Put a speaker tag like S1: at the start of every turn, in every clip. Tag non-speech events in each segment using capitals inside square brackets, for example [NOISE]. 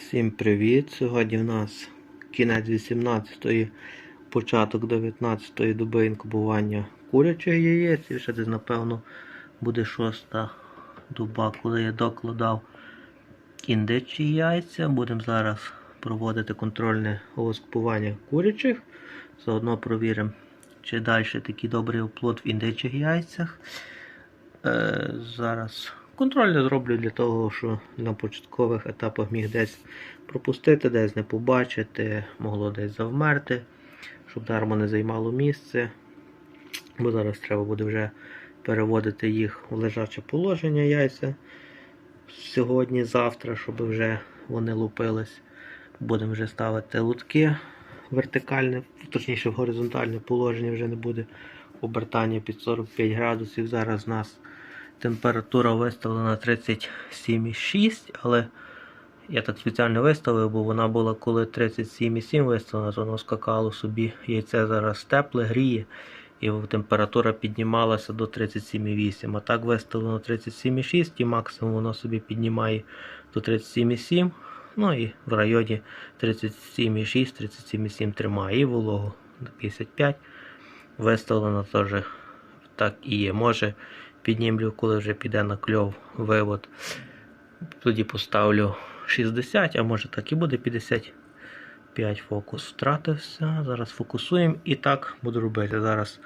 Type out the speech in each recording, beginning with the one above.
S1: Всім привіт! Сьогодні в нас кінець 18-ї, початок 19-ї доби інкубування курячих яєць. І ще десь, напевно, буде шоста доба, коли я докладав індичі яйця. Будемо зараз проводити контрольне овоскупування курячих. Заодно провіримо, чи далі такий добрий оплод в індичих яйцях. Е, зараз контроль я зроблю для того, що на початкових етапах міг десь пропустити, десь не побачити, могло десь завмерти, щоб дармо не займало місце. Бо зараз треба буде вже переводити їх в лежаче положення яйця сьогодні-завтра, щоб вже вони лупились. Будемо вже ставити лутки вертикальне, точніше в горизонтальне положення вже не буде обертання під 45 градусів. Зараз у нас температура виставлена 37,6, але я так спеціально виставив, бо вона була коли 37,7 виставлена, то воно скакало собі. Яйце зараз тепле, гріє, і температура піднімалася до 37,8. А так виставлено 37,6 і максимум воно собі піднімає до 37,7. Ну і в районі 37,6-37,7 тримає і вологу до 55. Виставлено теж так і є. Може піднімлю, коли вже піде на кльов вивод. Тоді поставлю 60, а може так і буде 55 фокус. Втратився. Зараз фокусуємо і так буду робити. Зараз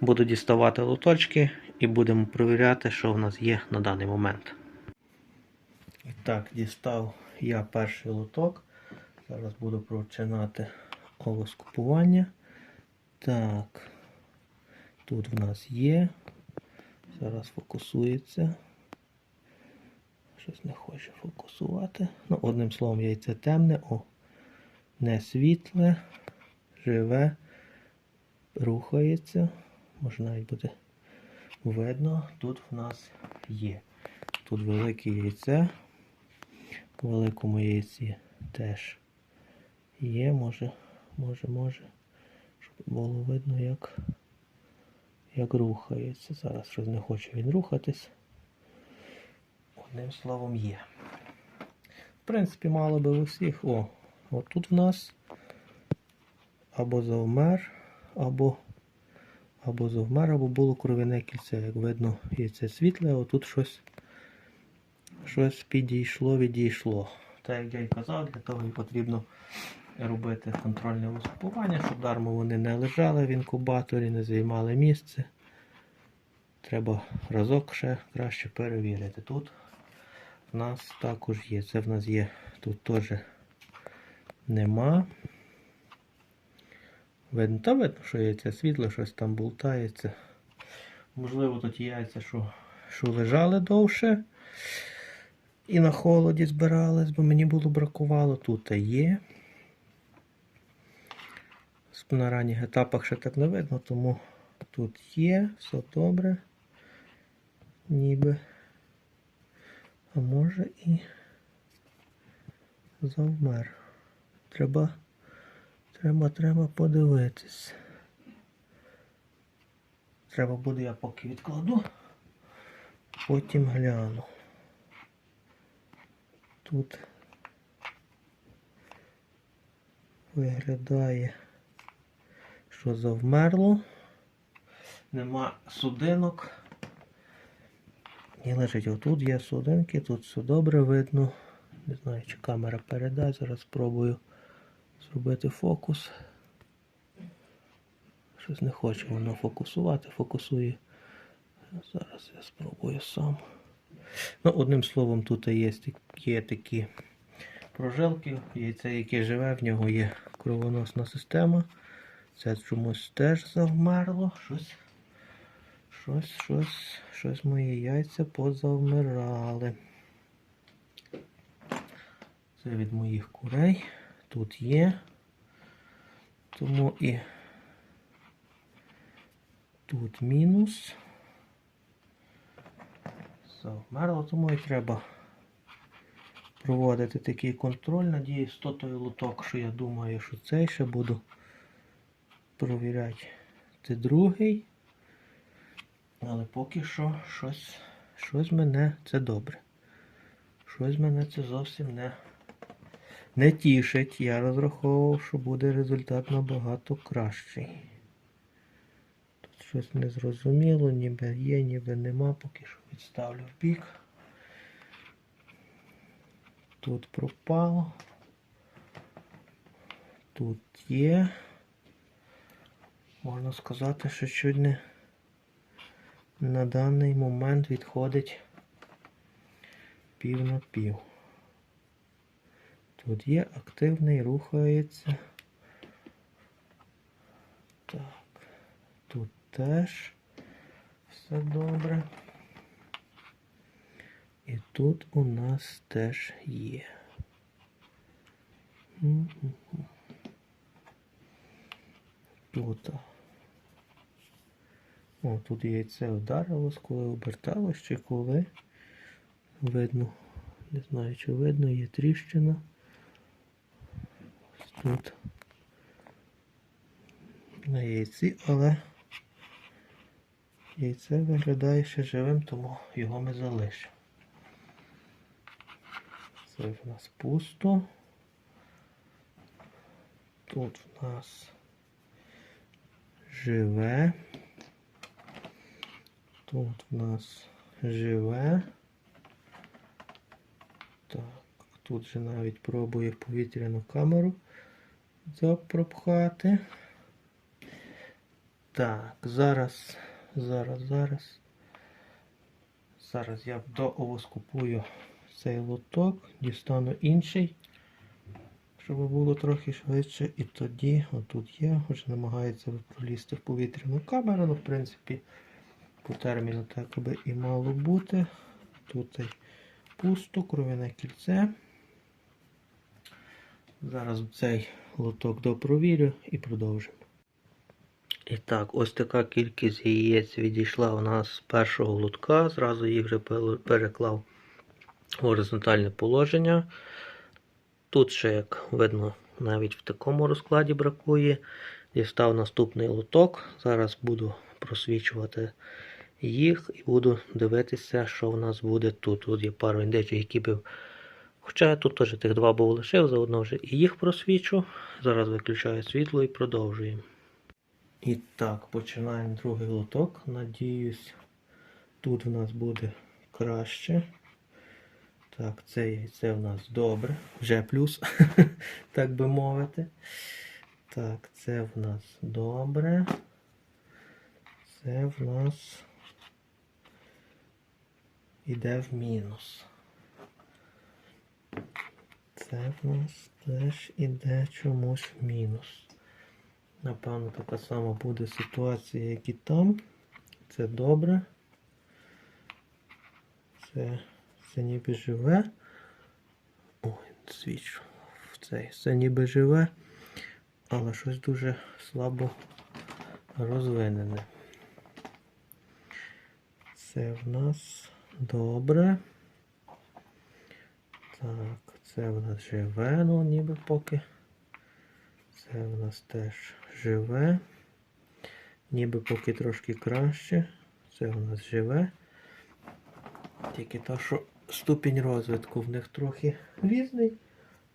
S1: буду діставати лоточки і будемо перевіряти, що в нас є на даний момент. І так, дістав я перший лоток. Зараз буду починати овоскупування. Так, тут в нас є. Зараз фокусується. Щось не хоче фокусувати. Ну, одним словом, яйце темне, о, не світле, живе, рухається. Може навіть буде видно. Тут в нас є. Тут велике яйце. У великому яйці теж є, може, може, може, щоб було видно, як як рухається. Зараз щось не хоче він рухатись. Одним словом є. В принципі, мало би в усіх. О, от тут в нас або завмер, або або завмер, або було кровяне кільце. Як видно, яйце світле, а отут щось щось підійшло, відійшло. Так як я й казав, для того і потрібно робити контрольне виступування, щоб дармо вони не лежали в інкубаторі, не займали місце. Треба разок ще краще перевірити. Тут в нас також є. Це в нас є, тут теж нема. Видно, та видно, що яйця світле, щось там болтається. Можливо, тут яйця, що, що лежали довше і на холоді збирались, бо мені було бракувало. Тут є. На ранніх етапах ще так не видно, тому тут є, все добре. Ніби. А може і завмер. Треба, треба, треба подивитись. Треба буде я поки відкладу, потім гляну. Тут виглядає, що завмерло. Нема судинок. І лежить отут є судинки, тут все добре видно. Не знаю, чи камера передасть. Зараз спробую зробити фокус. Щось не хоче воно фокусувати, фокусує. Зараз я спробую сам. Ну, Одним словом, тут є, є такі прожилки. Яйце, яке живе, в нього є кровоносна система. Це чомусь теж завмерло. Щось, щось, щось, щось мої яйця позавмирали. Це від моїх курей. Тут є. Тому і тут мінус. Завмерло, тому і треба проводити такий контроль. Надіюсь, то той лоток, що я думаю, що цей ще буду провіряти. Другий. Але поки що щось, щось мене це добре. Щось мене це зовсім не не тішить. Я розраховував, що буде результат набагато кращий. Тут щось незрозуміло, ніби є, ніби нема, поки що відставлю в бік. Тут пропало. Тут є. Можна сказати, що чуть не на даний момент відходить пів на пів. Тут є активний, рухається. Так, тут теж все добре. І тут у нас теж є. Тут. О, тут яйце вдарилось, коли оберталось, чи коли. Видно, не знаю, чи видно, є тріщина. Ось Тут на яйці, але яйце виглядає ще живим, тому його ми залишимо. Це в нас пусто. Тут в нас живе. Тут в нас живе. Так, тут же навіть пробує повітряну камеру запропхати. Так, зараз, зараз, зараз. Зараз я доовоскупую цей лоток, дістану інший, щоб було трохи швидше. І тоді, отут є, вже намагається пролізти в повітряну камеру, ну, в принципі, по терміну так би і мало бути. Тут пусто, кров'яне кільце. Зараз цей лоток допровірю і продовжимо. І так, ось така кількість яєць відійшла у нас з першого лотка. Зразу їх вже переклав в горизонтальне положення. Тут ще, як видно, навіть в такому розкладі бракує. Дістав наступний лоток. Зараз буду просвічувати їх і буду дивитися, що в нас буде тут. Тут є пару індичок, які би. Хоча тут теж тих два був лишив, заодно вже і їх просвічу. Зараз виключаю світло і продовжуємо. І так, починаємо другий лоток. Надіюсь, тут в нас буде краще. Так, це яйце в нас добре. Вже плюс, [LAUGHS] так би мовити. Так, це в нас добре. Це в нас іде в мінус. Це в нас теж іде чомусь в мінус. Напевно, така сама буде ситуація, як і там. Це добре. Це, це ніби живе. Ой, свічу в цей. Це ніби живе, але щось дуже слабо розвинене. Це в нас добре. Так, це в нас живе, ну ніби поки. Це в нас теж живе. Ніби поки трошки краще. Це в нас живе. Тільки то, що ступінь розвитку в них трохи різний.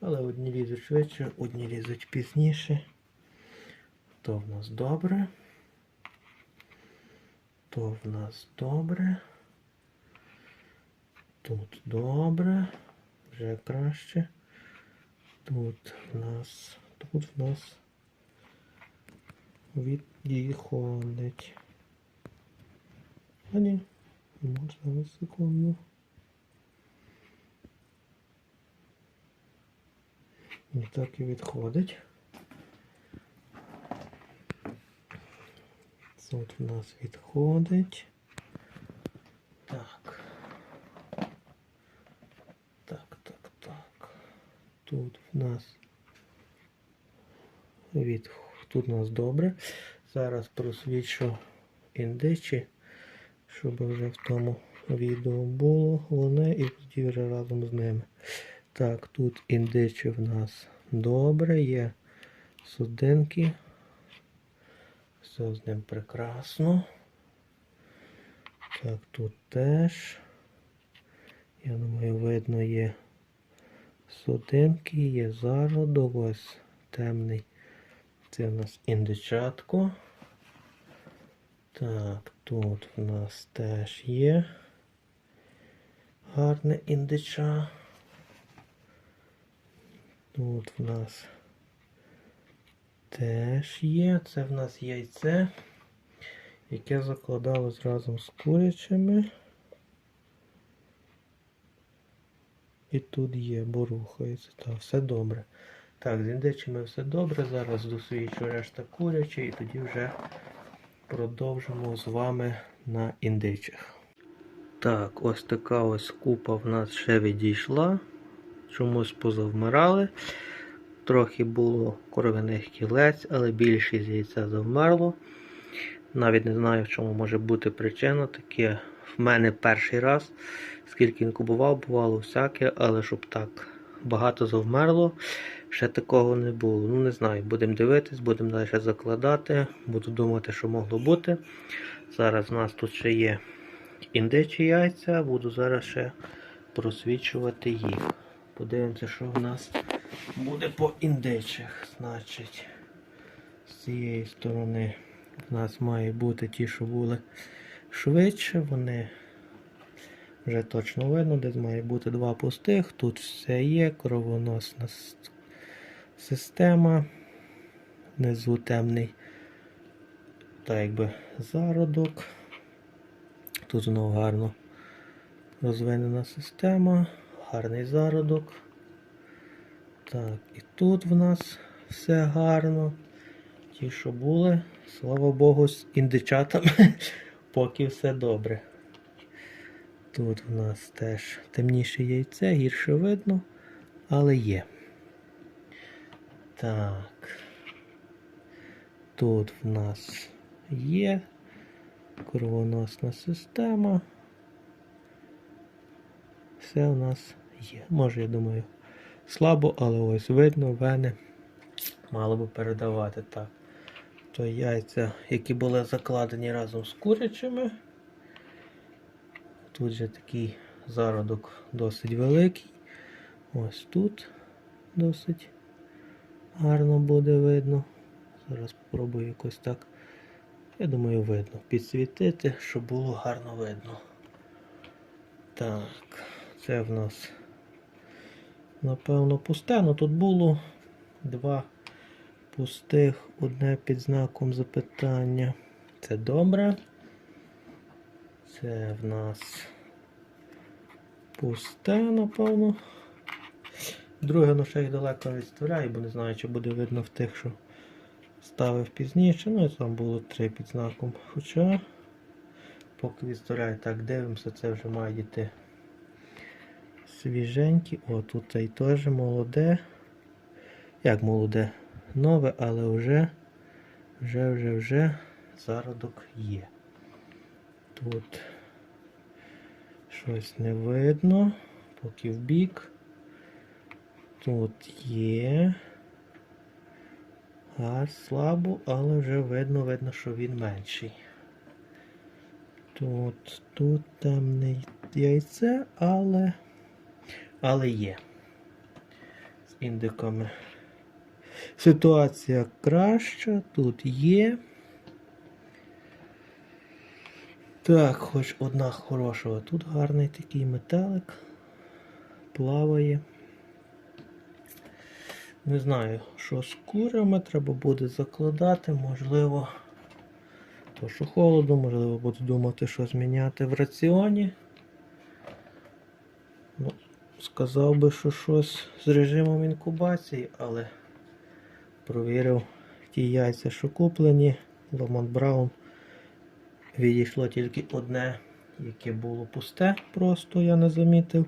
S1: Але одні лізуть швидше, одні лізуть пізніше. То в нас добре. То в нас добре. Тут добре. Вже краще. Тут в нас. Тут в нас відходить. А ні, можна на секунду. І так і відходить. Тут в нас відходить. Так. Так, так, так. Тут в нас від тут у нас добре. Зараз просвічу індичі, щоб вже в тому відео було вони і тоді вже разом з ними. Так, тут індичі в нас добре, є судинки. Все з ним прекрасно. Так, тут теж. Я думаю, видно є Судинки є зародок, ось темний. Це в нас індичатко. Так, тут в нас теж є гарне індича. Тут в нас теж є. Це в нас яйце, яке закладалось разом з курячими. І тут є, бо рухається. Так, все добре. Так, з індичими все добре. Зараз досвідчу решта курячі і тоді вже продовжимо з вами на індичих. Так, ось така ось купа в нас ще відійшла. Чомусь позавмирали. Трохи було кровяних кілець, але більшість яйця завмерло. Навіть не знаю, в чому може бути причина. Таке в мене перший раз. Скільки інкубував, бувало всяке, але щоб так багато завмерло, ще такого не було. Ну не знаю, будемо дивитись, будемо далі закладати. Буду думати, що могло бути. Зараз у нас тут ще є індичі яйця, буду зараз ще просвічувати їх. Подивимося, що в нас буде по індичих. Значить, з цієї сторони в нас має бути ті, що були швидше. Вони вже точно видно, десь має бути два пустих. Тут все є, кровоносна система. Внизу темний так якби зародок. Тут знову гарно розвинена система, гарний зародок. Так, і тут в нас все гарно. Ті, що були, слава Богу, з індичатами, [LAUGHS] поки все добре. Тут в нас теж темніше яйце, гірше видно, але є. Так. Тут в нас є кровоносна система. Все у нас є. Може, я думаю, слабо, але ось видно, вени мало би передавати так. То яйця, які були закладені разом з курячими. Тут же такий зародок досить великий. Ось тут досить гарно буде видно. Зараз спробую якось так. Я думаю, видно. Підсвітити, щоб було гарно видно. Так, це в нас напевно пусте. Ну тут було два пустих, одне під знаком запитання. Це добре. Це в нас пусте, напевно. Друге, ну ще їх далеко відставляю, бо не знаю, чи буде видно в тих, що ставив пізніше. Ну і там було три під знаком. Хоча, поки відставляю, так дивимося, це вже має йти свіженькі. О, тут цей теж молоде. Як молоде? Нове, але вже, вже, вже, вже зародок є. Тут щось не видно, поки в бік. Тут є. А слабо, але вже видно, видно, що він менший. Тут, тут темне яйце, але, але є. З індиками. Ситуація краща, тут є. Так, хоч одна хорошого. Тут гарний такий метелик. Плаває. Не знаю, що з курами треба буде закладати, можливо, то що холодно, можливо, буду думати, що зміняти в раціоні. Ну, сказав би, що щось з режимом інкубації, але провірив ті яйця, що куплені, Ломан Браун. Відійшло тільки одне, яке було пусте, просто я не замітив.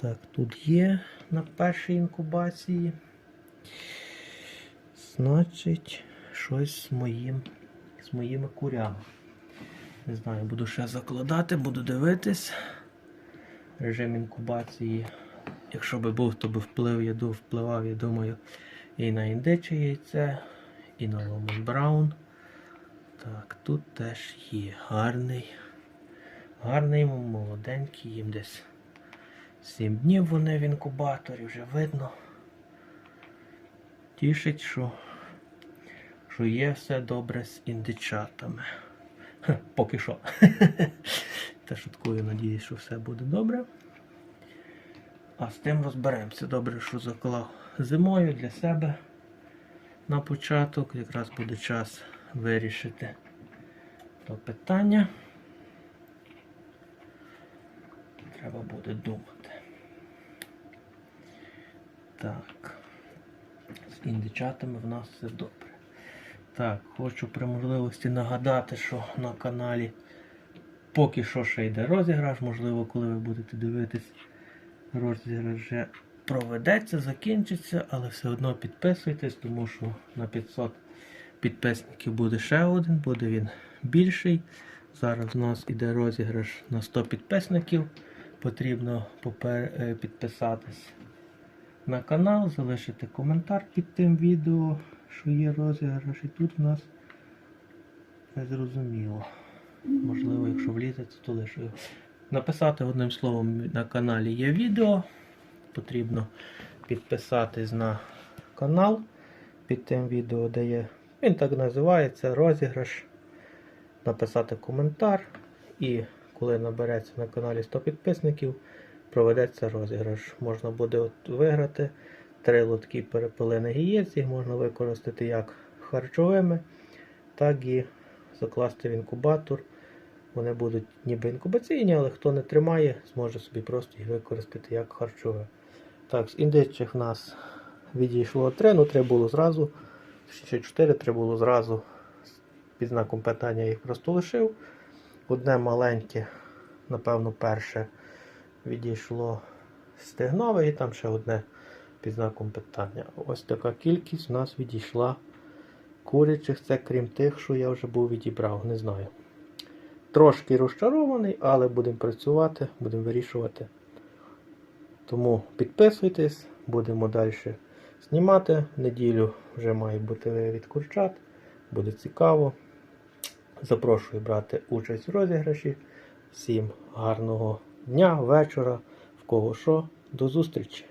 S1: Так, тут є на першій інкубації. Значить, щось з моїм, з моїми курями. Не знаю, буду ще закладати, буду дивитись. Режим інкубації. Якщо би був, то би вплив, я впливав, я думаю, і на індиче яйце, і на Ломон Браун. Так, тут теж є гарний. Гарний, молоденький, їм десь Сім днів вони в інкубаторі, вже видно. Тішить, що, що є все добре з індичатами. Хе, Поки що. [LAUGHS] Та шуткую, надіюсь, що все буде добре. А з тим розберемося. Добре, що заклав зимою для себе на початок. Якраз буде час вирішити то питання. Треба буде думати. Так. З індичатами в нас все добре. Так, хочу при можливості нагадати, що на каналі поки що ще йде розіграш. Можливо, коли ви будете дивитись, розіграш вже проведеться, закінчиться, але все одно підписуйтесь, тому що на 500 підписників буде ще один, буде він більший. Зараз у нас іде розіграш на 100 підписників. Потрібно попер... е, підписатись на канал, залишити коментар під тим відео, що є розіграш. І тут у нас незрозуміло. Можливо, якщо влізеться, то лише. Написати одним словом на каналі є відео. Потрібно підписатись на канал під тим відео, де є. Він так називається розіграш. Написати коментар. І коли набереться на каналі 100 підписників, проведеться розіграш. Можна буде от виграти три лотки перепелиних яєць. Їх можна використати як харчовими, так і закласти в інкубатор. Вони будуть ніби інкубаційні, але хто не тримає, зможе собі просто їх використати як харчове. Так, з індиччих в нас відійшло 3, ну 3 було зразу. Ще 4, 3 було зразу. Під знаком питання я їх просто лишив. Одне маленьке, напевно, перше відійшло стегнове і там ще одне під знаком питання. Ось така кількість у нас відійшла курячих, це крім тих, що я вже був відібрав, не знаю. Трошки розчарований, але будемо працювати, будемо вирішувати. Тому підписуйтесь, будемо далі знімати. В неділю вже має бути від курчат. Буде цікаво. Запрошую брати участь в розіграші. Всім гарного дня, вечора, в кого що. До зустрічі!